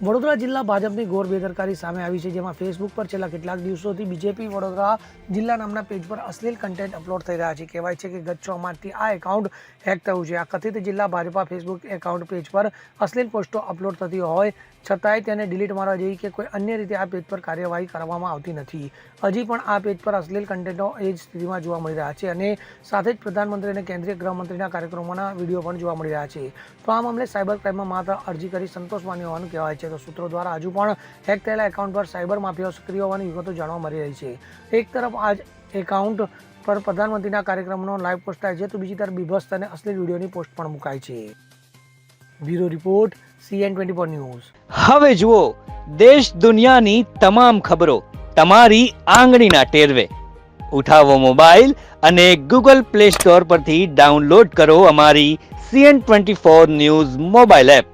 વડોદરા જિલ્લા ભાજપની ઘોર બેદરકારી સામે આવી છે, જેમાં ફેસબુક પર છેલ્લા કેટલાક દિવસોથી બીજેપી વડોદરા જિલ્લા નામના પેજ પર અશ્લીલ કન્ટેન્ટ અપલોડ થઈ રહ્યા છે. કહેવાય છે કે ગત છ માર્ચથી આ એકાઉન્ટ હેક થયું છે. આ કથિત જિલ્લા ભાજપા ફેસબુક એકાઉન્ટ પેજ પર અશ્લીલ પોસ્ટો અપલોડ થતી હોય, છતાંય તેને ડિલીટ મારવા જેવી કે કોઈ અન્ય રીતે આ પેજ પર કાર્યવાહી કરવામાં આવતી નથી. હજી પણ આ પેજ પર અશ્લીલ કન્ટેન્ટો એ જ સ્થિતિમાં જોવા મળી રહ્યા છે અને સાથે જ પ્રધાનમંત્રી અને કેન્દ્રીય ગૃહમંત્રીના કાર્યક્રમોના વીડિયો પણ જોવા મળી રહ્યા છે. તો આ મામલે સાયબર ક્રાઇમમાં માત્ર અરજી કરી સંતોષ માન્યો હોવાનું કહેવાય છે. તો સૂત્રો દ્વારા હજુ પણ હેક થયેલા એકાઉન્ટ પર સાયબર માફિયાઓ સક્રિય હોવાની વિગતો જાણવા મળી રહી છે. એક તરફ આ એકાઉન્ટ પર પ્રધાનમંત્રીના કાર્યક્રમનો લાઈવ પોસ્ટ થાય છે, તો બીજી તરફ બીભત્સ અને અશ્લીલ વિડીયોની પોસ્ટ પણ મુકાય છે. Bureau report CN twenty four news. હવે જુઓ, દેશ દુનિયાની તમામ ખબરો તમારી આંગળીના ટેરવે. ઉઠાવો મોબાઈલ અને ગૂગલ પ્લે સ્ટોર પરથી ડાઉનલોડ કરો અમારી CN twenty four news mobile app